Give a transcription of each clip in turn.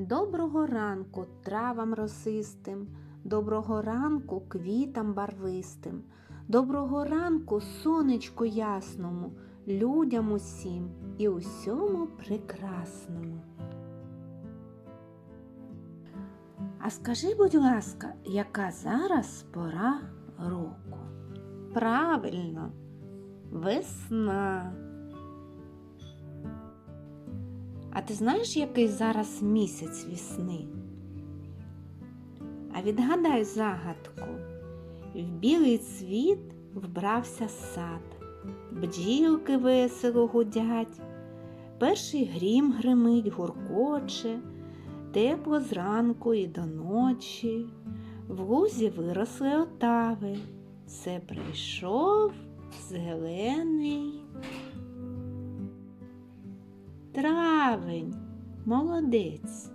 Доброго ранку травам росистим, доброго ранку квітам барвистим, доброго ранку сонечку ясному, людям усім і усьому прекрасному. А скажи, будь ласка, яка зараз пора року? Правильно, весна. А ти знаєш, який зараз місяць весни? А відгадай загадку. В білий цвіт вбрався сад, бджілки весело гудять, перший грім гримить, гуркоче, тепло зранку і до ночі, в лузі виросли отави. Це прийшов зелений Травень. Молодець.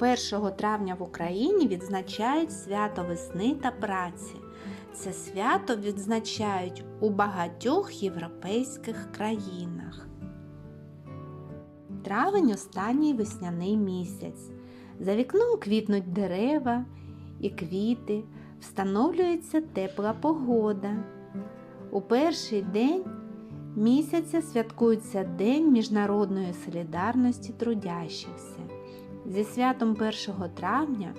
1 травня в Україні відзначають свято весни та праці. Це свято відзначають у багатьох європейських країнах. Травень останній весняний місяць. За вікном квітнуть дерева і квіти, встановлюється тепла погода. У перший день місяця святкується День міжнародної солідарності трудящихся. Зі святом 1 травня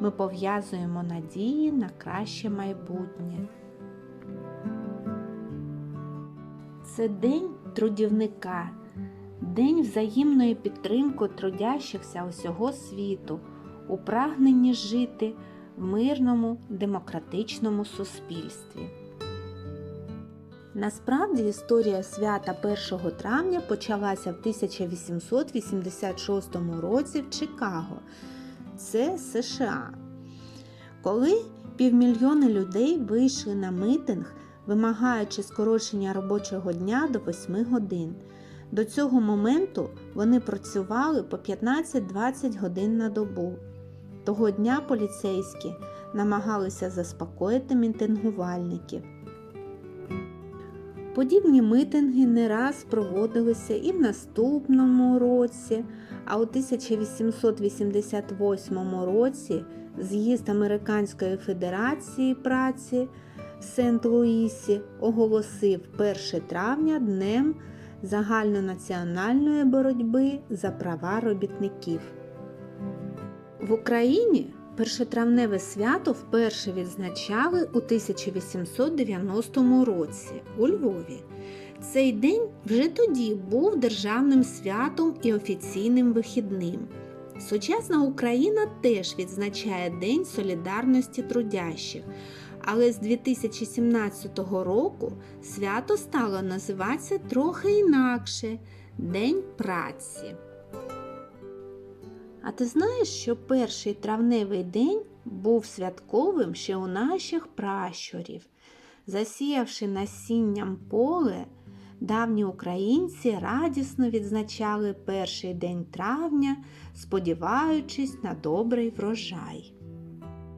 ми пов'язуємо надії на краще майбутнє. Це День трудівника, день взаємної підтримки трудящихся усього світу у прагненні жити в мирному демократичному суспільстві. Насправді історія свята 1 травня почалася в 1886 році в Чикаго, це США, коли півмільйони людей вийшли на митинг, вимагаючи скорочення робочого дня до 8 годин. До цього моменту вони працювали по 15-20 годин на добу. Того дня поліцейські намагалися заспокоїти мітингувальників. Подібні митинги не раз проводилися і в наступному році, а у 1888 році з'їзд Американської Федерації праці в Сент-Луісі оголосив 1 травня днем загальнонаціональної боротьби за права робітників. В Україні Першотравневе свято вперше відзначали у 1890 році у Львові. Цей день вже тоді був державним святом і офіційним вихідним. Сучасна Україна теж відзначає День солідарності трудящих, але з 2017 року свято стало називатися трохи інакше День праці. А ти знаєш, що перший травневий день був святковим ще у наших пращурів. Засіявши насінням поле, давні українці радісно відзначали перший день травня, сподіваючись на добрий врожай.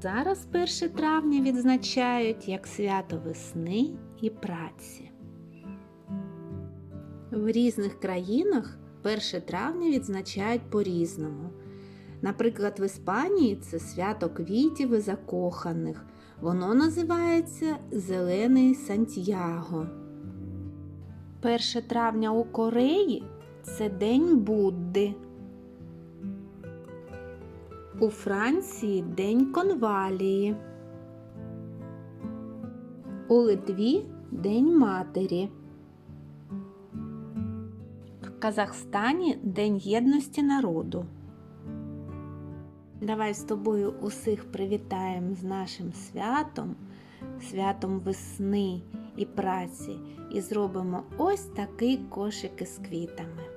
Зараз 1 травня відзначають як свято весни і праці. В різних країнах 1 травня відзначають по-різному. Наприклад, в Іспанії це свято квітів і закоханих. Воно називається Зелений Сантьяго. 1 травня у Кореї це День Будди. У Франції День Конвалії. У Литві День Матері. В Казахстані День єдності народу. Давай з тобою усіх привітаємо з нашим святом, святом весни і праці, і зробимо ось такий кошик із квітами.